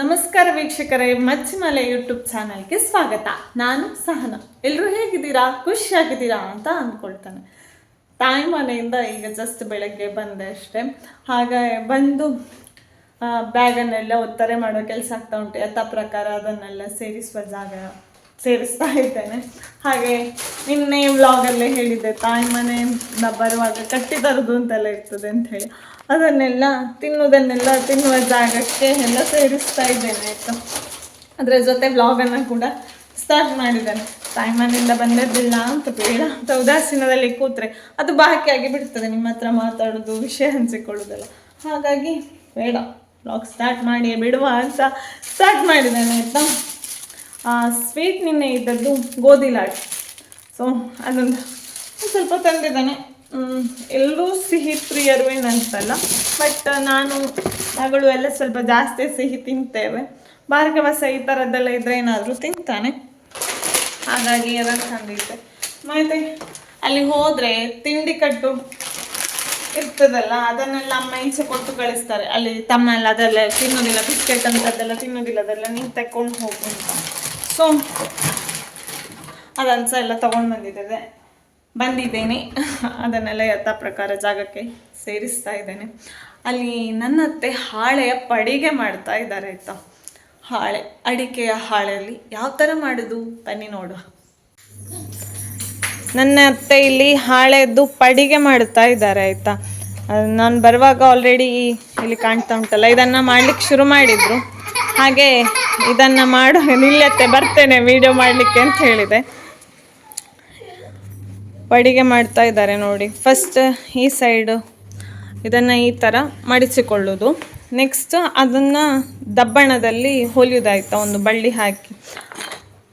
ನಮಸ್ಕಾರ ವೀಕ್ಷಕರೇ, ಮಚ್ಚಿಮಲೆ ಯೂಟ್ಯೂಬ್ ಚಾನಲ್ಗೆ ಸ್ವಾಗತ. ನಾನು ಸಹನ. ಎಲ್ಲರೂ ಹೇಗಿದ್ದೀರಾ? ಖುಷಿಯಾಗಿದ್ದೀರಾ ಅಂತ ಅಂದ್ಕೊಳ್ತಾನೆ. ತಾಯಿ ಮನೆಯಿಂದ ಈಗ ಜಸ್ಟ್ ಬೆಳಗ್ಗೆ ಬಂದೆ ಅಷ್ಟೇ. ಹಾಗೆ ಬಂದು ಬ್ಯಾಗನ್ನೆಲ್ಲ ಒತ್ತರೆ ಮಾಡೋ ಕೆಲಸ ಆಗ್ತಾ ಉಂಟು. ಯಥಾ ಪ್ರಕಾರ ಅದನ್ನೆಲ್ಲ ಸೇರಿಸುವ ಜಾಗ ಸೇರಿಸ್ತಾ ಇದ್ದೇನೆ. ಹಾಗೆ ನಿನ್ನೆ ವ್ಲಾಗಲ್ಲೇ ಹೇಳಿದ್ದೆ, ತಾಯಿ ಮನೆಯಿಂದ ಬರುವಾಗ ಕಟ್ಟಿ ತರೋದು ಅಂತೆಲ್ಲ ಇರ್ತದೆ ಅಂತ ಹೇಳಿ. ಅದನ್ನೆಲ್ಲ ತಿನ್ನುವುದನ್ನೆಲ್ಲ ತಿನ್ನುವ ಜಾಗಕ್ಕೆ ಎಲ್ಲ ಸೇರಿಸ್ತಾ ಇದ್ದೇನೆ, ಆಯಿತಾ? ಅದರ ಜೊತೆ ವ್ಲಾಗನ್ನು ಕೂಡ ಸ್ಟಾರ್ಟ್ ಮಾಡಿದ್ದೇನೆ. ತಾಯಿ ಮನೆಯಿಂದ ಬಂದದ್ದಿಲ್ಲ ಅಂತ ಬೇಡ ಅಂತ ಉದಾಸೀನದಲ್ಲಿ ಕೂತ್ರೆ ಅದು ಬಾಕಿಯಾಗಿ ಬಿಡ್ತದೆ, ನಿಮ್ಮ ಹತ್ರ ಮಾತಾಡೋದು, ವಿಷಯ ಹಂಚಿಕೊಳ್ಳೋದೆಲ್ಲ. ಹಾಗಾಗಿ ಬೇಡ, ವ್ಲಾಗ್ ಸ್ಟಾರ್ಟ್ ಮಾಡಿ ಬಿಡುವ ಅಂತ ಸ್ಟಾರ್ಟ್ ಮಾಡಿದ್ದೇನೆ, ಆಯಿತಾ? ಸ್ವೀಟ್ ನಿನ್ನೆ ಇದ್ದದ್ದು ಗೋಧಿ ಲಾಡು. ಸೊ ಅದೊಂದು ಸ್ವಲ್ಪ ತಂದಿದ್ದಾನೆ. ಎಲ್ಲರೂ ಸಿಹಿ ಪ್ರಿಯರು ಏನಂತಲ್ಲ ಬಟ್ ನಾನು ಮಗಳು ಎಲ್ಲ ಸ್ವಲ್ಪ ಜಾಸ್ತಿ ಸಿಹಿ ತಿಂತೇವೆ. ಭಾರ್ಗವಸ ಈ ಥರದ್ದೆಲ್ಲ ಇದ್ದರೆ ಏನಾದರೂ ತಿಂತಾನೆ. ಹಾಗಾಗಿ ಅದನ್ನು ತಂದಿದ್ದೆ. ಮತ್ತೆ ಅಲ್ಲಿ ಹೋದರೆ ತಿಂಡಿ ಕಟ್ಟು ಇರ್ತದಲ್ಲ, ಅದನ್ನೆಲ್ಲ ಅಮ್ಮ ಈಚೆ ಕೊಟ್ಟು ಕಳಿಸ್ತಾರೆ. ಅಲ್ಲಿ ತಮ್ಮ ಎಲ್ಲ ಅದೆಲ್ಲ ತಿನ್ನೋದಿಲ್ಲ ಬಿಸ್ಕೆಟ್ ಅಂತದ್ದೆಲ್ಲ ತಿನ್ನೋದಿಲ್ಲ, ಅದೆಲ್ಲ ನೀನು ತಕೊಂಡು ಹೋಗು ಅಂತ. ಸೊ ಅದನ್ನು ಸಹ ಎಲ್ಲ ತಗೊಂಡು ಬಂದಿದ್ದೇನೆ. ಬಂದಿದ್ದೇನೆ. ಅದನ್ನೆಲ್ಲ ಯಥ ಪ್ರಕಾರ ಜಾಗಕ್ಕೆ ಸೇರಿಸ್ತಾ ಇದ್ದೇನೆ. ಅಲ್ಲಿ ನನ್ನ ಅತ್ತೆ ಹಾಳೆಯ ಪಡಿಗೆ ಮಾಡ್ತಾ ಇದ್ದಾರೆ ಆಯಿತಾ? ಹಾಳೆ, ಅಡಿಕೆಯ ಹಾಳೆಯಲ್ಲಿ. ಯಾವ ಥರ ಮಾಡೋದು? ಬನ್ನಿ ನೋಡುವ. ನನ್ನ ಅತ್ತೆ ಇಲ್ಲಿ ಹಾಳೆದ್ದು ಪಡಿಗೆ ಮಾಡ್ತಾ ಇದ್ದಾರೆ ಆಯಿತಾ? ನಾನು ಬರುವಾಗ ಆಲ್ರೆಡಿ ಇಲ್ಲಿ ಕಾಣ್ತಾ ಉಂಟಲ್ಲ, ಇದನ್ನು ಮಾಡ್ಲಿಕ್ಕೆ ಶುರು ಮಾಡಿದ್ರು. ಹಾಗೆ ಇದನ್ನು ಮಾಡು, ನಿಲ್ಲತ್ತೆ, ಬರ್ತೇನೆ ವಿಡಿಯೋ ಮಾಡಲಿಕ್ಕೆ ಅಂತ ಹೇಳಿದೆ. ಅಡಿಗೆ ಮಾಡ್ತಾ ಇದ್ದಾರೆ ನೋಡಿ. ಫಸ್ಟ್ ಈ ಸೈಡು ಇದನ್ನು ಈ ಥರ ಮಡಿಸಿಕೊಳ್ಳೋದು. ನೆಕ್ಸ್ಟ್ ಅದನ್ನು ದಬ್ಬಣದಲ್ಲಿ ಹೊಲಿಯೋದಾಯ್ತಾ? ಒಂದು ಬಳ್ಳಿ ಹಾಕಿ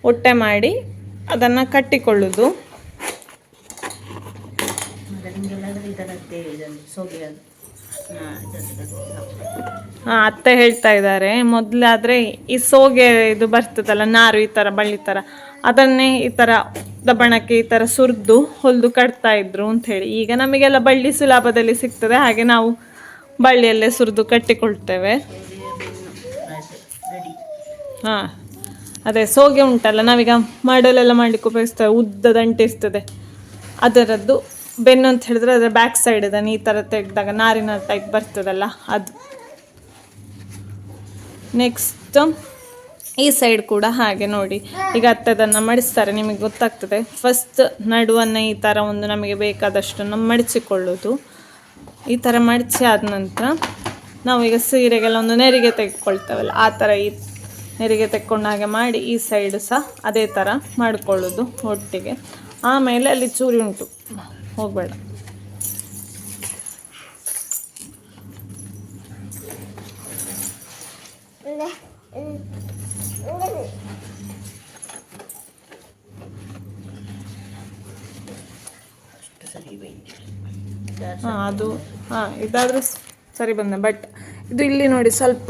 ಒಟ್ಟೆ ಮಾಡಿ ಅದನ್ನು ಕಟ್ಟಿಕೊಳ್ಳೋದು. ಹಾಂ, ಅತ್ತೆ ಹೇಳ್ತಾ ಇದ್ದಾರೆ. ಮೊದಲಾದರೆ ಈ ಸೋಗೆ ಇದು ಬರ್ತದಲ್ಲ, ನಾರು ಈ ಥರ ಬಳ್ಳಿ ಥರ ಅದನ್ನೇ ಈ ಥರ ದಬ್ಬಣಕ್ಕೆ ಈ ಥರ ಸುರಿದು ಹೊಲಿದು ಕಟ್ತಾ ಇದ್ರು ಅಂತ ಹೇಳಿ. ಈಗ ನಮಗೆಲ್ಲ ಬಳ್ಳಿ ಸುಲಭದಲ್ಲಿ ಸಿಗ್ತದೆ, ಹಾಗೆ ನಾವು ಬಳ್ಳಿಯಲ್ಲೇ ಸುರಿದು ಕಟ್ಟಿಕೊಳ್ತೇವೆ. ಹಾಂ, ಅದೇ ಸೋಗೆ ಉಂಟಲ್ಲ, ನಾವೀಗ ಮಾಡಲೆಲ್ಲ ಮಾಡಲಿಕ್ಕೆ ಉಪಯೋಗಿಸ್ತೇವೆ ಉದ್ದ ದಂಟೆ ಅದರದ್ದು ಬೆನ್ನು ಅಂತ ಹೇಳಿದ್ರೆ ಅದರ ಬ್ಯಾಕ್ ಸೈಡ್ ಇದೆ ಈ ಥರ ತೆಗೆದಾಗ ನಾರಿನ ಟೈಪ್ ಬರ್ತದಲ್ಲ ಅದು. ನೆಕ್ಸ್ಟ್ ಈ ಸೈಡ್ ಕೂಡ ಹಾಗೆ ನೋಡಿ. ಈಗ ಅತ್ತದನ್ನು ಮಡಿಸ್ತಾರೆ, ನಿಮಗೆ ಗೊತ್ತಾಗ್ತದೆ. ಫಸ್ಟ್ ನಡುವನ್ನು ಈ ಥರ ಒಂದು ನಮಗೆ ಬೇಕಾದಷ್ಟನ್ನು ಮಡಿಸಿಕೊಳ್ಳೋದು. ಈ ಥರ ಮಡಿಸಿ ಆದ ನಂತರ ನಾವು ಈಗ ಸೀರೆಗೆಲ್ಲ ಒಂದು ನೆರಿಗೆ ತೆಗೆದುಕೊಳ್ತೇವಲ್ಲ, ಆ ಥರ ಈ ನೆರಿಗೆ ತೆಕ್ಕೊಂಡು ಹಾಗೆ ಮಾಡಿ ಈ ಸೈಡು ಸಹ ಅದೇ ಥರ ಮಾಡಿಕೊಳ್ಳೋದು ಒಟ್ಟಿಗೆ. ಆಮೇಲೆ ಅಲ್ಲಿ ಚೂರಿ ಉಂಟು. ಹೋಗಬೇಡ. ಹಾಂ ಅದು ಹಾಂ ಇದಾದರೂ ಸರಿ ಬಂದ ಬಟ್ ಇದು ಇಲ್ಲಿ ನೋಡಿ ಸ್ವಲ್ಪ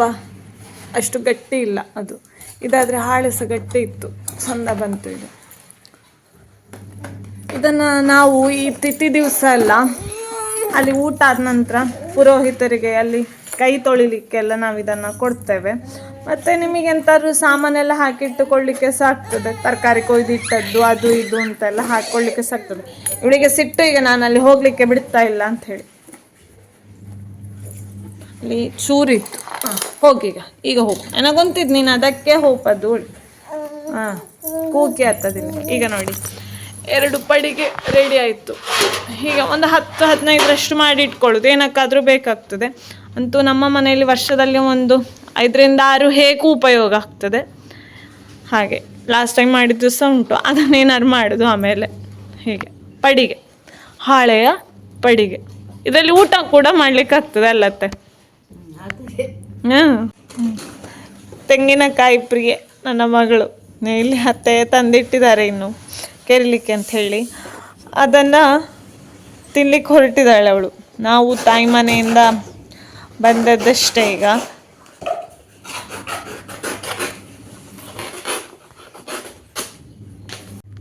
ಅಷ್ಟು ಗಟ್ಟಿ ಇಲ್ಲ ಅದು. ಇದಾದರೆ ಹಾಳೆ ಸಹ ಗಟ್ಟಿ ಇತ್ತು. ಚಂದ ಬಂತು ಇದು. ಇದನ್ನು ನಾವು ಈ ತಿಥಿ ದಿವಸ ಎಲ್ಲ ಅಲ್ಲಿ ಊಟ ಆದ ನಂತರ ಪುರೋಹಿತರಿಗೆ ಅಲ್ಲಿ ಕೈ ತೊಳಿಲಿಕ್ಕೆಲ್ಲ ನಾವು ಇದನ್ನು ಕೊಡ್ತೇವೆ. ಮತ್ತು ನಿಮಗೆ ಎಂತಾದ್ರು ಸಾಮಾನೆಲ್ಲ ಹಾಕಿಟ್ಟುಕೊಳ್ಳಿಕ್ಕೆ ಸಹ ಆಗ್ತದೆ. ತರಕಾರಿ ಕೊಯ್ದಿಟ್ಟದ್ದು, ಅದು ಇದು ಅಂತೆಲ್ಲ ಹಾಕ್ಕೊಳ್ಳಿಕ್ಕೆ ಸಹ ಆಗ್ತದೆ. ಇವಳಿಗೆ ಸಿಟ್ಟು ಈಗ ನಾನು ಅಲ್ಲಿ ಹೋಗಲಿಕ್ಕೆ ಬಿಡ್ತಾ ಇಲ್ಲ ಅಂತ ಹೇಳಿ. ಅಲ್ಲಿ ಚೂರಿತ್ತು. ಹಾಂ ಹೋಗೀಗ ಈಗ. ಹೋಗು. ನನಗೊಂತಿದ್ದು ನೀನು ಅದಕ್ಕೆ ಹೋಪದು ಹಾಂ ಕೂಕಿ ಆಗ್ತದಿಲ್ಲ ಈಗ ನೋಡಿ. ಎರಡು ಪಡಿಗೆ ರೆಡಿ ಆಯಿತು. ಈಗ ಒಂದು ಹತ್ತು, ಹದಿನೈದರಷ್ಟು ಮಾಡಿ ಇಟ್ಕೊಳ್ಳೋದು. ಏನಕ್ಕಾದರೂ ಬೇಕಾಗ್ತದೆ. ಅಂತೂ ನಮ್ಮ ಮನೆಯಲ್ಲಿ ವರ್ಷದಲ್ಲಿ ಒಂದು ಐದರಿಂದ ಆರು ಹೇಗೂ ಉಪಯೋಗ ಆಗ್ತದೆ. ಹಾಗೆ ಲಾಸ್ಟ್ ಟೈಮ್ ಮಾಡಿದ್ದು ಸಹ ಉಂಟು. ಅದನ್ನೇನಾದ್ರು ಮಾಡೋದು ಆಮೇಲೆ. ಹೀಗೆ. ಪಡಿಗೆ. ಹಾಳೆಯ ಪಡಿಗೆ. ಇದರಲ್ಲಿ ಊಟ ಕೂಡ ಮಾಡ್ಲಿಕ್ಕೆ ಆಗ್ತದೆ ಅಲ್ಲತ್ತೆ. ಹಾಂ ತೆಂಗಿನಕಾಯಿ ಪ್ರಿಯೆ, ನನ್ನ ಮಗಳು. ಇಲ್ಲಿ ಅತ್ತೆ ತಂದಿಟ್ಟಿದ್ದಾರೆ ಇನ್ನು. ಕೆರಿಲಿಕ್ಕೆ ಅಂತ ಹೇಳಿ ಅದನ್ನು ತಿನ್ಲಿಕ್ಕೆ ಹೊರಟಿದ್ದಾಳೆ ಅವಳು. ನಾವು ತಾಯಿ ಮನೆಯಿಂದ ಬಂದದ್ದಷ್ಟೇ ಈಗ.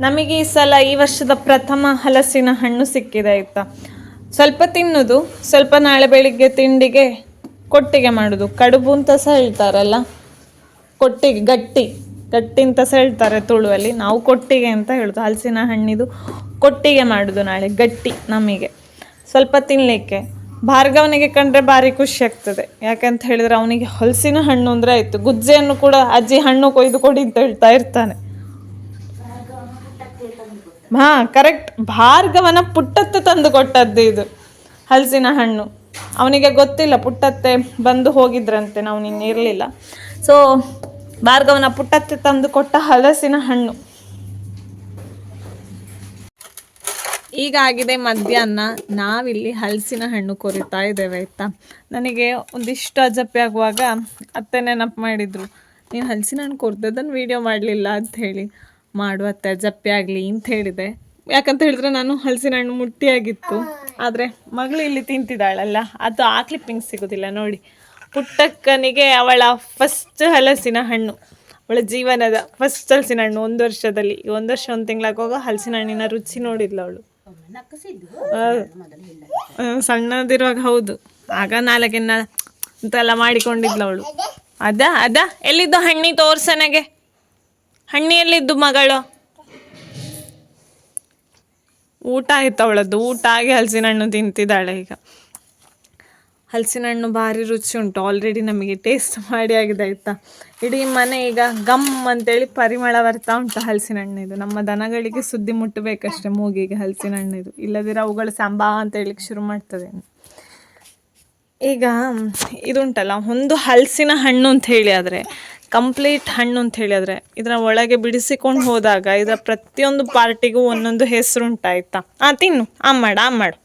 ನಮಗೆ ಈ ಸಲ ಈ ವರ್ಷದ ಪ್ರಥಮ ಹಲಸಿನ ಹಣ್ಣು ಸಿಕ್ಕಿದೆ ಆಯ್ತಾ. ಸ್ವಲ್ಪ ತಿನ್ನೋದು, ಸ್ವಲ್ಪ ನಾಳೆ ಬೆಳಿಗ್ಗೆ ತಿಂಡಿಗೆ ಕೊಟ್ಟಿಗೆ ಮಾಡೋದು. ಕಡುಬು ಅಂತ ಸಹ ಹೇಳ್ತಾರಲ್ಲ, ಕೊಟ್ಟಿಗೆ, ಗಟ್ಟಿ. ಗಟ್ಟಿ ಅಂತ ಹೇಳ್ತಾರೆ ತುಳುವಲ್ಲಿ, ನಾವು ಕೊಟ್ಟಿಗೆ ಅಂತ ಹೇಳೋದು, ಹಲಸಿನ ಹಣ್ಣಿದು ಕೊಟ್ಟಿಗೆ ಮಾಡೋದು ನಾಳೆ, ಗಟ್ಟಿ ನಮಗೆ. ಸ್ವಲ್ಪ ತಿನ್ನಲಿಕ್ಕೆ ಭಾರ್ಗವನಿಗೆ ಕಂಡ್ರೆ ಭಾರಿ ಖುಷಿ ಆಗ್ತದೆ. ಯಾಕಂತ ಹೇಳಿದ್ರೆ ಅವನಿಗೆ ಹಲಸಿನ ಹಣ್ಣು ಅಂದರೆ ಆಯಿತು. ಗುಜ್ಜೆಯನ್ನು ಕೂಡ ಅಜ್ಜಿ ಹಣ್ಣು ಕೊಯ್ದು ಕೊಡಿ ಅಂತ ಹೇಳ್ತಾ ಇರ್ತಾನೆ. ಹಾ ಕರೆಕ್ಟ್ ಭಾರ್ಗವನ ಪುಟ್ಟತ್ತೆ ತಂದು ಕೊಟ್ಟದ್ದು ಇದು, ಹಲಸಿನ ಹಣ್ಣು. ಅವನಿಗೆ ಗೊತ್ತಿಲ್ಲ, ಪುಟ್ಟತ್ತೆ ಬಂದು ಹೋಗಿದ್ರಂತೆ, ನಾವು ನಿನ್ನೆ ಇರಲಿಲ್ಲ. ಸೊ ಭಾರ್ಗವನ ಪುಟ್ಟತ್ತೆ ತಂದು ಕೊಟ್ಟ ಹಲಸಿನ ಹಣ್ಣು. ಈಗ ಆಗಿದೆ ಮಧ್ಯಾಹ್ನ, ನಾವಿಲ್ಲಿ ಹಲಸಿನ ಹಣ್ಣು ಕೊರಿತಾ ಇದ್ದೇವೆ, ಆಯ್ತಾ? ನನಗೆ ಒಂದಿಷ್ಟು ಅಜಪ್ಪೆ ಆಗುವಾಗ ಅತ್ತೆ ನೆನಪು ಮಾಡಿದ್ರು, ನೀನು ಹಲಸಿನ ಹಣ್ಣು ಕೊರ್ದದನ್ನು ವೀಡಿಯೋ ಮಾಡಲಿಲ್ಲ ಅಂತ ಹೇಳಿ. ಮಾಡು ಅತ್ತೆ ಅಜಪ್ಪೆ ಆಗಲಿ, ಅಂತ ಹೇಳಿದೆ. ಯಾಕಂತ ಹೇಳಿದ್ರೆ ನಾನು ಹಲಸಿನ ಹಣ್ಣು ಮುಟ್ಟಿಯಾಗಿತ್ತು. ಆದರೆ ಮಗಳು ಇಲ್ಲಿ ತಿಂತಿದ್ದಾಳಲ್ಲ, ಅದು ಆ ಕ್ಲಿಪ್ಪಿಂಗ್ ಸಿಗೋದಿಲ್ಲ, ನೋಡಿ. ಪುಟ್ಟಕ್ಕನಿಗೆ ಅವಳ ಫಸ್ಟ್ ಹಲಸಿನ ಹಣ್ಣು. ಅವಳ ಜೀವನದ ಫಸ್ಟ್ ಹಲಸಿನ ಹಣ್ಣು ಒಂದು ವರ್ಷದಲ್ಲಿ. ಒಂದು ವರ್ಷ ಒಂದು ತಿಂಗಳಾಗುವಾಗ ಹಲಸಿನ ಹಣ್ಣಿನ ರುಚಿ ನೋಡಿದ್ಲು ಅವಳು. ಸಣ್ಣದಿರುವಾಗ ಹೌದು. ಆಗ ನಾಲ್ಕಿನ ಅಂತೆಲ್ಲ ಮಾಡಿಕೊಂಡಿದ್ಲು ಅವಳು. ಅದ ಅದ. ಎಲ್ಲಿದ್ದು ಹಣ್ಣಿ ತೋರ್ಸನಗೆ? ಹಣ್ಣಿ ಎಲ್ಲಿದ್ದು ಮಗಳು? ಊಟ ಆಯ್ತು ಅವಳದ್ದು. ಊಟ ಆಗಿ ಹಲಸಿನ ಹಣ್ಣು ತಿಂತಿದ್ದಾಳೆ ಈಗ. ಹಲಸಿನ ಹಣ್ಣು ಭಾರಿ ರುಚಿ ಉಂಟು. ಆಲ್ರೆಡಿ ನಮಗೆ ಟೇಸ್ಟ್ ಮಾಡಿ ಆಗಿದೆ, ಆಯ್ತಾ? ಇಡೀ ಮನೆ ಈಗ ಗಮ್ ಅಂತೇಳಿ ಪರಿಮಳ ಬರ್ತಾ ಉಂಟು ಹಲಸಿನ ಹಣ್ಣಿದು ನಮ್ಮ ದನಗಳಿಗೆ ಸುದ್ದಿ ಮುಟ್ಟಬೇಕಷ್ಟೇ ಮೂಗಿಗೆ ಹಲಸಿನ ಹಣ್ಣಿದು ಇಲ್ಲದಿರ ಅವುಗಳು ಸಂಬಾ ಅಂತ ಹೇಳಿಕ್ಕೆ ಶುರು ಮಾಡ್ತದೆ. ಈಗ ಇದುಂಟಲ್ಲ, ಒಂದು ಹಲಸಿನ ಹಣ್ಣು ಅಂತ ಹೇಳಿ ಆದರೆ ಕಂಪ್ಲೀಟ್ ಹಣ್ಣು ಅಂತ ಹೇಳಿದರೆ ಇದರ ಒಳಗೆ ಬಿಡಿಸಿಕೊಂಡು ಹೋದಾಗ ಇದರ ಪ್ರತಿಯೊಂದು ಪಾರ್ಟಿಗೂ ಒಂದೊಂದು ಹೆಸರು ಉಂಟಾಯ್ತಾ ಆ, ತಿನ್ನು. ಆ, ಮಾಡು ಆ, ಮಾಡು.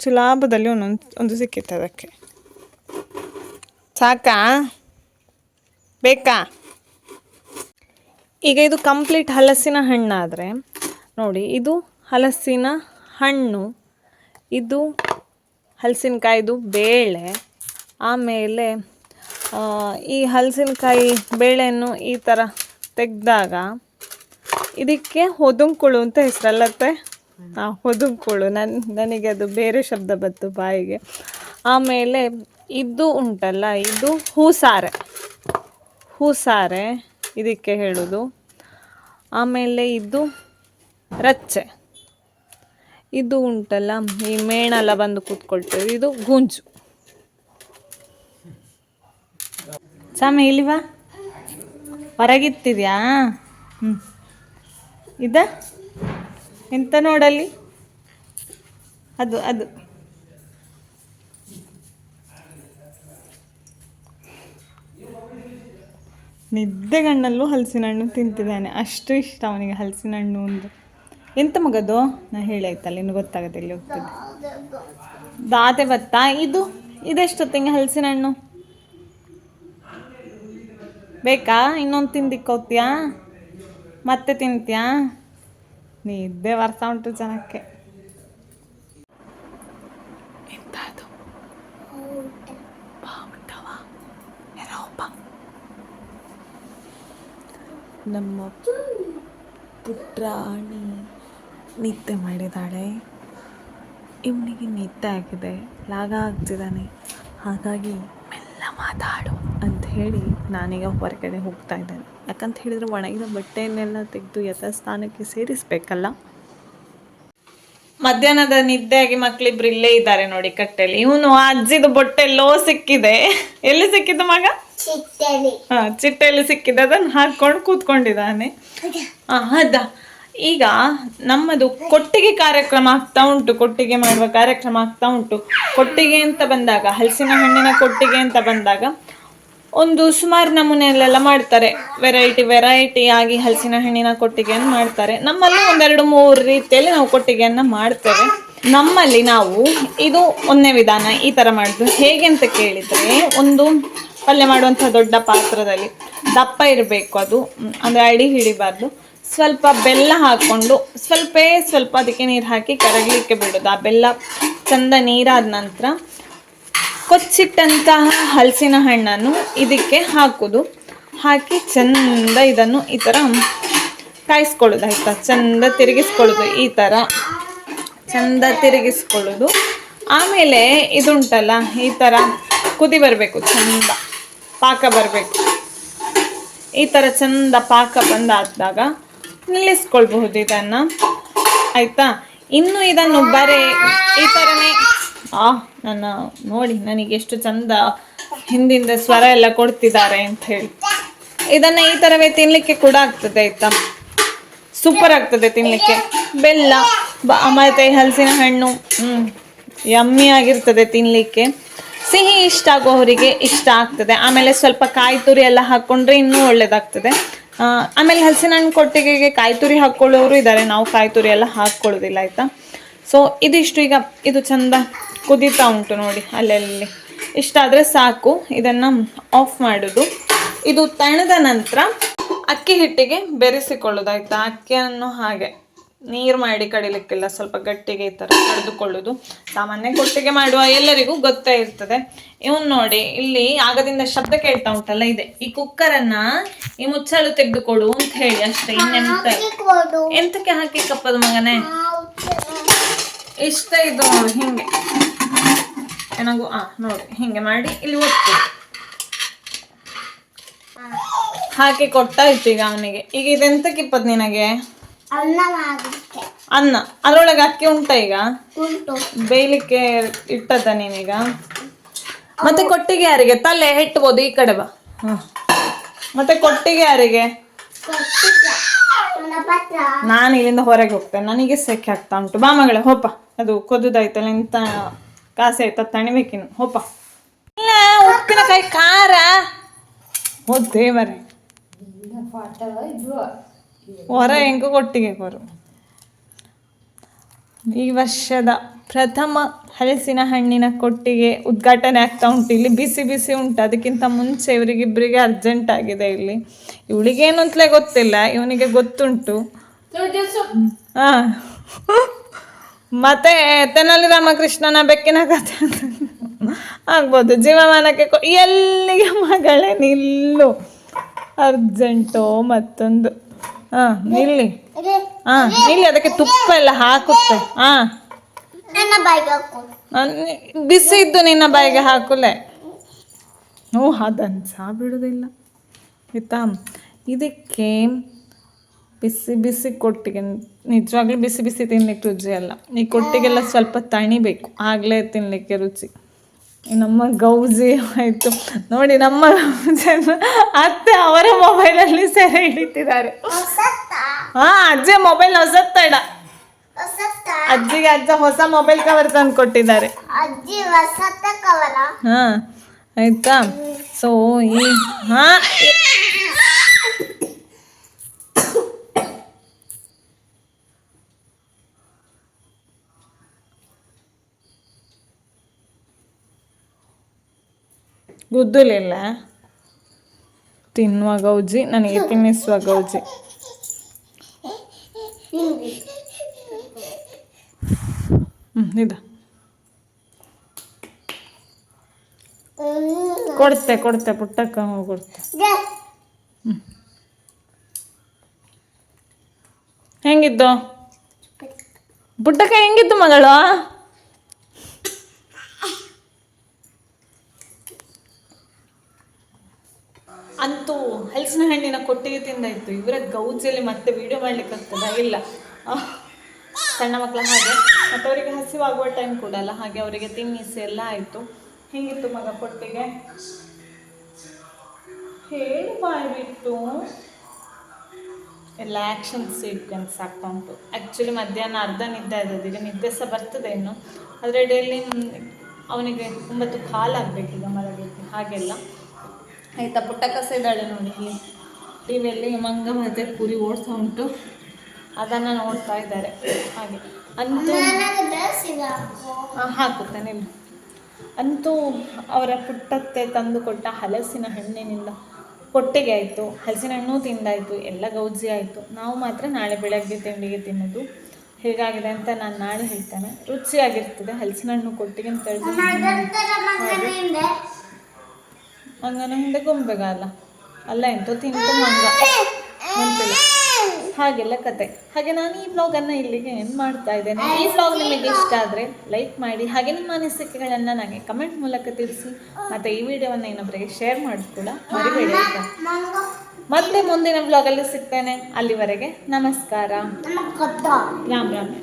ಸುಲಭದಲ್ಲಿ ಒಂದೊಂದು, ಒಂದು ಸಿಕ್ಕಿತ್ತು ಅದಕ್ಕೆ. ಸಾಕಾ? ಬೇಕಾ? ಈಗ ಇದು ಕಂಪ್ಲೀಟ್ ಹಲಸಿನ ಹಣ್ಣಾದರೆ, ನೋಡಿ, ಇದು ಹಲಸಿನ ಹಣ್ಣು, ಇದು ಹಲಸಿನಕಾಯಿದು ಬೇಳೆ, ಆಮೇಲೆ ಈ ಹಲಸಿನಕಾಯಿ ಬೇಳೆಯನ್ನು ಈ ಥರ ತೆಗೆದಾಗ, ಇದಕ್ಕೆ ಹೊದುಂಕುಳು ಅಂತ ಹೆಸರಲ್ಲತ್ತೆ? ಹಾಂ ಹೊದಂಕುಳು ನನ್, ನನಗೆ ಅದು ಬೇರೆ ಶಬ್ದ ಬಂತು ಬಾಯಿಗೆ. ಆಮೇಲೆ ಇದು ಉಂಟಲ್ಲ, ಇದು ಹೂಸಾರೆ. ಹೂಸಾರೆ, ಇದಕ್ಕೆ ಹೇಳೋದು. ಆಮೇಲೆ ಇದು ರಚ್ಚೆ. ಇದು ಉಂಟಲ್ಲ, ಈ ಮೇಣೆಲ್ಲ ಬಂದು ಕೂತ್ಕೊಳ್ತೇವೆ ಇದು ಗುಂಜು. ಸಾಮೆ ಇಲ್ವಾ ಬಾ. ಹೊರಗಿತ್ತಿದ್ಯಾ? ಹ್ಞೂ ಇದ? ಎಂತ ನೋಡಲ್ಲಿ? ಅದು ಅದು. ನಿದ್ದೆಗಣ್ಣಲ್ಲೂ ಹಲಸಿನ ಹಣ್ಣು ತಿಂತಿದ್ದಾನೆ. ಅಷ್ಟು ಇಷ್ಟ ಅವನಿಗೆ ಹಲಸಿನ ಹಣ್ಣು ಒಂದು ಎಂತ ಮಗದು? ನಾ ಹೇಳಿ ಆಯ್ತಲ್ಲ ಇನ್ನು ಗೊತ್ತಾಗುತ್ತೆ ಇಲ್ಲಿ ಹೋಗ್ತದೆ. ದಾತೆ ಭತ್ತ ಇದು, ಇದೆಷ್ಟೊತ್ತಿಗೆ ಹಲಸಿನ ಹಣ್ಣು ಬೇಕಾ? ಇನ್ನೊಂದು ತಿಂದಿಕ್ಕೋತ್ಯಾ? ಮತ್ತೆ ತಿಂತ್ಯಾ? ನಿದ್ದೆ ಬರ್ತಾ ಉಂಟು ಜನಕ್ಕೆ. ನಮ್ಮ ಪುಟ್ರಾಣಿ ನಿದ್ದೆ ಮಾಡಿದ್ದಾಳೆ ಇವನಿಗೆ ನಿದ್ದೆ ಆಗಿದೆ. ಲಾಗ ಆಗ್ತಿದ್ದಾನೆ. ಹಾಗಾಗಿ ಮೆಲ್ಲ ಮಾತಾಡು ಅಂತ ಹೇಳಿ ನಾನೀಗ ಹೊರಗಡೆ ಹೋಗ್ತಾ ಇದ್ದೇನೆ. ಯಾಕಂತ ಹೇಳಿದರೆ ಒಣಗಿದ ಬಟ್ಟೆಯನ್ನೆಲ್ಲ ತೆಗೆದು ಯಥಾಸ್ಥಾನಕ್ಕೆ ಸೇರಿಸ್ಬೇಕಲ್ಲ? ಮಧ್ಯಾಹ್ನದ ನಿದ್ದೆಯಾಗಿ ಮಕ್ಕಳಿಬ್ರು ಇಲ್ಲೇ ಇದ್ದಾರೆ ನೋಡಿ ಕಟ್ಟೆಯಲ್ಲಿ ಇವನು ಅಜ್ಜಿದ ಬೊಟ್ಟೆ ಲೋ ಸಿಕ್ಕಿದೆ. ಎಲ್ಲಿ ಸಿಕ್ಕಿದ ಮಗ? ಹಾ ಚಿಟ್ಟೆಯಲ್ಲಿ ಸಿಕ್ಕಿದೆ. ಅದನ್ನು ಹಾಕೊಂಡು ಕೂತ್ಕೊಂಡಿದ್ದಾನೆ. ಅದ ಈಗ ನಮ್ಮದು ಕೊಟ್ಟಿಗೆ ಕಾರ್ಯಕ್ರಮ ಆಗ್ತಾ ಉಂಟು. ಕೊಟ್ಟಿಗೆ ಮಾಡುವ ಕಾರ್ಯಕ್ರಮ ಆಗ್ತಾ ಉಂಟು. ಕೊಟ್ಟಿಗೆ ಅಂತ ಬಂದಾಗ ಹಲಸಿನ ಹಣ್ಣಿನ ಕೊಟ್ಟಿಗೆ ಅಂತ ಬಂದಾಗ ಒಂದು ಸುಮಾರು ನಮೂನೆಯಲ್ಲೆಲ್ಲ ಮಾಡ್ತಾರೆ. ವೆರೈಟಿ ವೆರೈಟಿ ಆಗಿ ಹಲಸಿನ ಹಣ್ಣಿನ ಕೊಟ್ಟಿಗೆಯನ್ನು ಮಾಡ್ತಾರೆ. ನಮ್ಮಲ್ಲಿ ಒಂದೆರಡು ಮೂರು ರೀತಿಯಲ್ಲಿ ನಾವು ಕೊಟ್ಟಿಗೆಯನ್ನು ಮಾಡ್ತೇವೆ. ನಮ್ಮಲ್ಲಿ ನಾವು ಇದು ಒಂದೇ ವಿಧಾನ ಈ ಥರ ಮಾಡೋದು. ಹೇಗೆ ಅಂತ ಕೇಳಿದರೆ, ಒಂದು ಪಲ್ಯ ಮಾಡುವಂಥ ದೊಡ್ಡ ಪಾತ್ರದಲ್ಲಿ ದಪ್ಪ ಇರಬೇಕು ಅದು. ಅಂದರೆ ಅಡಿ ಹಿಡಿಬಾರ್ದು. ಸ್ವಲ್ಪ ಬೆಲ್ಲ ಹಾಕ್ಕೊಂಡು ಸ್ವಲ್ಪ ಸ್ವಲ್ಪ ಅದಕ್ಕೆ ನೀರು ಹಾಕಿ ಕರಗಲಿಕ್ಕೆ ಬಿಡೋದು. ಆ ಬೆಲ್ಲ ಚಂದ ನೀರಾದ ನಂತರ ಕೊಚ್ಚಿಟ್ಟಂತಹ ಹಲಸಿನ ಹಣ್ಣನ್ನು ಇದಕ್ಕೆ ಹಾಕೋದು. ಹಾಕಿ ಚಂದ ಇದನ್ನು ಈ ಥರ ಕಾಯಿಸ್ಕೊಳ್ಳೋದು, ಆಯಿತಾ? ಚಂದ ತಿರುಗಿಸ್ಕೊಳ್ಳೋದು ಈ ಥರ ಚಂದ ತಿರುಗಿಸ್ಕೊಳ್ಳೋದು. ಆಮೇಲೆ ಇದುಂಟಲ್ಲ, ಈ ಥರ ಕುದಿ ಬರಬೇಕು, ಚಂದ ಪಾಕ ಬರಬೇಕು. ಈ ಥರ ಚಂದ ಪಾಕ ಬಂದಾದಾಗ ನಿಲ್ಲಿಸ್ಕೊಳ್ಬಹುದು ಇದನ್ನು. ಆಯಿತಾ? ಇನ್ನು ಇದನ್ನು ಬರೇ ಈ ಥರನೇ ಆ, ನನ್ನ ನೋಡಿ, ನನಗೆ ಎಷ್ಟು ಚಂದ ಹಿಂದಿಂದ ಸ್ವರ ಎಲ್ಲ ಕೊಡ್ತಿದ್ದಾರೆ ಅಂತ ಹೇಳಿ. ಇದನ್ನು ಈ ಥರವೇ ತಿನ್ನಲಿಕ್ಕೆ ಕೂಡ ಆಗ್ತದೆ, ಆಯ್ತಾ? ಸೂಪರ್ ಆಗ್ತದೆ ತಿನ್ನಲಿಕ್ಕೆ ಬೆಲ್ಲ ಮತ್ತೆ ಹಲಸಿನ ಹಣ್ಣು ಹ್ಞೂ ಯಮ್ಮಿ ಆಗಿರ್ತದೆ ತಿನ್ನಲಿಕ್ಕೆ ಸಿಹಿ ಇಷ್ಟ ಆಗುವವರಿಗೆ ಇಷ್ಟ ಆಗ್ತದೆ. ಆಮೇಲೆ ಸ್ವಲ್ಪ ಕಾಯಿ ತುರಿ ಎಲ್ಲ ಹಾಕೊಂಡ್ರೆ ಇನ್ನೂ ಒಳ್ಳೇದಾಗ್ತದೆ. ಆಮೇಲೆ ಹಲಸಿನ ಹಣ್ಣು ಕೊಟ್ಟಿಗೆಗೆ ಕಾಯಿ ತುರಿ ಹಾಕ್ಕೊಳ್ಳೋರು ಇದ್ದಾರೆ. ನಾವು ಕಾಯಿ ತುರಿ ಎಲ್ಲ ಹಾಕ್ಕೊಳ್ಳೋದಿಲ್ಲ ಆಯಿತಾ? ಸೊ ಇದಿಷ್ಟು ಈಗ. ಇದು ಚಂದ ಕುದೀತಾ ಉಂಟು ನೋಡಿ ಅಲ್ಲಲ್ಲಿ. ಇಷ್ಟಾದರೆ ಸಾಕು. ಇದನ್ನು ಆಫ್ ಮಾಡೋದು. ಇದು ತಣದ ನಂತರ ಅಕ್ಕಿ ಹಿಟ್ಟಿಗೆ ಬೆರೆಸಿಕೊಳ್ಳೋದಾಯ್ತಾ ಅಕ್ಕಿಯನ್ನು ಹಾಗೆ. ನೀರು ಮಾಡಿ ಕಡಿಲಿಕ್ಕಿಲ್ಲ ಸ್ವಲ್ಪ ಗಟ್ಟಿಗೆ ಈ ಥರ ಕಡಿದುಕೊಳ್ಳೋದು. ಸಾಮಾನ್ಯ ಕೊಟ್ಟಿಗೆ ಮಾಡುವ ಎಲ್ಲರಿಗೂ ಗೊತ್ತೇ ಇರ್ತದೆ. ಇವನು ನೋಡಿ ಇಲ್ಲಿ ಆಗದಿಂದ ಶಬ್ದ ಕೇಳ್ತಾ ಉಂಟಲ್ಲ ಇದೆ. ಈ ಕುಕ್ಕರನ್ನ ಈ ಮುಚ್ಚಳು ತೆಗೆದುಕೊಡು ಅಂತ ಹೇಳಿ ಅಷ್ಟೇ ಇನ್ನೆಂತ? ಎಂತಕ್ಕೆ ಹಾಕಿ ಕಪ್ಪದ ಮಗನೇ? ಇಷ್ಟ ಇದು ನೋಡಿ ಹಿಂಗೆ. ಏನಾಗು ಆ ನೋಡಿ ಹಿಂಗೆ ಮಾಡಿ ಇಲ್ಲಿ ಒತ್ತು. ಹಾಕಿ ಕೊಟ್ಟಾಯ್ತು ಈಗ ಅವನಿಗೆ. ಈಗ ಇದೆಂತಕ್ಕೆ ಇಪ್ಪತ್ತು ನಿನಗೆ? ಅನ್ನ ಅದ್ರೊಳಗೆ ಅನ್ನ. ಅದರೊಳಗೆ ಅಕ್ಕಿ ಉಂಟಾ ಈಗ? ಬೇಯ್ಲಿಕ್ಕೆ ಬೇಯಲಿಕ್ಕೆ ಇಟ್ಟದ ನೀನೀಗ? ಮತ್ತೆ ಕೊಟ್ಟಿಗೆ ಯಾರಿಗೆ? ತಲೆ ಹೆಟ್ಬೋದು ಈ ಕಡೆ ಬಾ. ಹ್ಮ್. ಮತ್ತೆ ಕೊಟ್ಟಿಗೆ ಯಾರಿಗೆ? ನಾನು ಇಲ್ಲಿಂದ ಹೊರಗೆ ಹೋಗ್ತೇನೆ. ನನಗೆ ಸೆಕೆ ಆಗ್ತಾ ಉಂಟು. ಬಾ ಮಗಳೇ ಹೋಪ ಅದು ಕೊದುದಾಯ್ತಲ್ಲ ಇಂತ ಕಾಸೆ ಆಯ್ತಾ? ತಣಿಬೇಕಿನ್ನು. ಹೋಪ ಇಲ್ಲ ಉಪ್ಪಿನಕಾಯಿ ಖಾರ. ಓ ದೇವರೇ. ಹೊರ ಹೆಂಗು ಕೊಟ್ಟಿಗೆ ಕೊರು. ಈ ವರ್ಷದ ಪ್ರಥಮ ಹಲಸಿನ ಹಣ್ಣಿನ ಕೊಟ್ಟಿಗೆ ಉದ್ಘಾಟನೆ ಆಗ್ತಾ ಉಂಟು. ಇಲ್ಲಿ ಬಿಸಿ ಬಿಸಿ ಉಂಟು. ಅದಕ್ಕಿಂತ ಮುಂಚೆ ಇವರಿಗಿಬ್ಬರಿಗೆ ಅರ್ಜೆಂಟ್ ಆಗಿದೆ ಇಲ್ಲಿ. ಇವಳಿಗೇನು ಅಂತಲೇ ಗೊತ್ತಿಲ್ಲ. ಇವನಿಗೆ ಗೊತ್ತುಂಟು. ಹಾ. ಮತ್ತೆ ತೆನಾಲಿ ರಾಮಕೃಷ್ಣನ ಬೆಕ್ಕಿನ ಕಥೆ ಆಗ್ಬೋದು. ಜೀವಮಾನಕ್ಕೆ ಎಲ್ಲಿಗೆ ಮಗಳೇ ನಿಲ್ಲು. ಅರ್ಜೆಂಟು ಮತ್ತೊಂದು. ಹಾ ನಿಲ್ಲಿ. ಹಾಂ ನಿಲ್ಲಿ ಅದಕ್ಕೆ ತುಪ್ಪ ಎಲ್ಲ ಹಾಕುತ್ತೆ. ಹಾಂ. ಬಿಸಿ ಇದ್ದು ನಿನ್ನ ಬಾಯಿಗೆ ಹಾಕುಲೆ. ಓ ಅದನ್ನು ಸಹ ಬಿಡೋದಿಲ್ಲ. ಆಯ್ತಾ ಇದಕ್ಕೆ ಬಿಸಿ ಬಿಸಿ ಕೊಟ್ಟಿಗೆ ನಿಜವಾಗ್ಲೂ ಬಿಸಿ ಬಿಸಿ ತಿನ್ಲಿಕ್ಕೆ ರುಚಿ ಅಲ್ಲ. ಈ ಕೊಟ್ಟಿಗೆಲ್ಲ ಸ್ವಲ್ಪ ತಣಿಬೇಕು. ಆಗಲೇ ತಿನ್ನಲಿಕ್ಕೆ ರುಚಿ. ನಮ್ಮ ಗೌಜಿ ಆಯಿತು. ನೋಡಿ ನಮ್ಮ ಅತ್ತೆ ಅವರ ಮೊಬೈಲಲ್ಲಿ ಸೆರೆ ಹಿಡಿತಿದ್ದಾರೆ. ಹಾಂ ಅಜ್ಜಿ ಮೊಬೈಲ್ ಹೊಸತ್ತಡ ಅಜ್ಜಿಗೆ ಅಜ್ಜ ಹೊಸ ಮೊಬೈಲ್ ಕವರ್ ತಂದು ಕೊಟ್ಟಿದ್ದಾರೆ ಹಾ ಆಯ್ತಾ? ಸೊ ಈ ಹಾ ಗುದ್ದಲಿಲ್ಲ ತಿನ್ನುವ ಗೌಜಿ ನನಗೆ ತಿನ್ನಿಸುವ ಗೌಜಿ ಹ್ಞೂ ಇದು. ಕೊಡ್ತೆ ಕೊಡ್ತೆ, ಪುಟ್ಟಕ್ಕ ಕೊಡ್ತೆ. ಹೆಂಗಿದ್ದು? ಪುಟ್ಟಕ್ಕ ಹೆಂಗಿತ್ತು ಮಗಳು? ಅಂತೂ ಹಲಸಿನ ಹಣ್ಣಿನ ಕೊಟ್ಟಿಗೆ ಇತ್ತು. ಇವರ ಗೌಜಿಯಲ್ಲಿ ಮತ್ತೆ ವಿಡಿಯೋ ಮಾಡ್ಲಿಕ್ಕೆ ಆಗ್ತದ? ಇಲ್ಲ. ಸಣ್ಣ ಮಕ್ಕಳ ಹಾಗೆ. ಮತ್ತು ಅವರಿಗೆ ಹಸಿವಾಗುವ ಟೈಮ್ ಕೂಡ ಅಲ್ಲ. ಹಾಗೆ ಅವರಿಗೆ ತಿನ್ನಿಸಿ ಎಲ್ಲ ಆಯಿತು. ಹೇಗಿತ್ತು ಮಗ ಕೊಟ್ಟಿಗೆ? ಹೇಳಿ ಬಾಯ್ಬಿಟ್ಟು ಎಲ್ಲ ಆ್ಯಕ್ಷನ್ ಸೀಕ್ವೆನ್ಸ್ ಆಗ್ತಾ ಉಂಟು. ಆ್ಯಕ್ಚುಲಿ ಮಧ್ಯಾಹ್ನ ಅರ್ಧ ನಿದ್ದೆ ಆದದ್ದು. ಈಗ ನಿದ್ದೆ ಸಹ ಬರ್ತದೆ ಇನ್ನು. ಆದರೆ ಡೈಲಿ ಅವನಿಗೆ ಒಂಬತ್ತು ಈಗ ಮಲಗಲಿಕ್ಕೆ. ಹಾಗೆಲ್ಲ. ಆಯಿತಾ? ಪುಟ್ಟ ಕಸ ಇದ್ದಾಳೆ ನೋಡಿ. ಇಲ್ಲಿ ಟಿ ವಿಯಲ್ಲಿ ಮಂಗ ಮತ್ತೆ ಕುರಿ ಓಡಿಸ್ತಾ ಉಂಟು. ಅದನ್ನು ನೋಡ್ತಾ ಇದ್ದಾರೆ. ಹಾಗೆ. ಅಂತೂ ಹಾಕುತ್ತಾನೆ ಇಲ್ಲಿ. ಅಂತೂ ಅವರ ಪುಟ್ಟತ್ತೆ ತಂದು ಕೊಟ್ಟ ಹಲಸಿನ ಹಣ್ಣಿನಿಂದ ಕೊಟ್ಟಿಗೆ ಆಯಿತು. ಹಲಸಿನ ಹಣ್ಣು ತಿಂದಾಯಿತು. ಎಲ್ಲ ಗೌಜಿ ಆಯಿತು. ನಾವು ಮಾತ್ರ ನಾಳೆ ಬೆಳಗ್ಗೆ ತಿಂಡಿಗೆ ತಿನ್ನೋದು. ಹೇಗಾಗಿದೆ ಅಂತ ನಾನು ನಾಳೆ ಹೇಳ್ತೇನೆ. ರುಚಿಯಾಗಿರ್ತದೆ. ಹಲಸಿನ ಹಣ್ಣು ಕೊಟ್ಟಿಗೆ ಅಂತ ಹೇಳಿದ್ರೆ ಮುಂದೆ ಗೊಂಬೆಗಾಲ ಅಲ್ಲ ಎಂತೋ ತಿಂತು ಮಂಗ. ನೆನ್ಪಿಲ್ಲ. ಹಾಗೆಲ್ಲ ಕತೆ. ಹಾಗೆ ನಾನು ಈ ಬ್ಲಾಗನ್ನು ಇಲ್ಲಿಗೆ ಏನು ಮಾಡ್ತಾ ಇದ್ದೇನೆ. ಈ ಬ್ಲಾಗ್ ನಿಮಗೆ ಇಷ್ಟ ಆದರೆ ಲೈಕ್ ಮಾಡಿ ಹಾಗೆ ನಿಮ್ಮ ಅನಿಸಿಕೆಗಳನ್ನು ನನಗೆ ಕಮೆಂಟ್ ಮೂಲಕ ತಿಳಿಸಿ ಮತ್ತು ಈ ವಿಡಿಯೋವನ್ನು ಇನ್ನೊಬ್ಬರಿಗೆ ಶೇರ್ ಮಾಡಿಸ್ಕೊಳ ಮರಿಬೇಡಿ ಆಯ್ತಾ ಮತ್ತೆ ಮುಂದಿನ ಬ್ಲಾಗಲ್ಲಿ ಸಿಗ್ತೇನೆ. ಅಲ್ಲಿವರೆಗೆ ನಮಸ್ಕಾರ. ರಾಮ್ ರಾಮ್.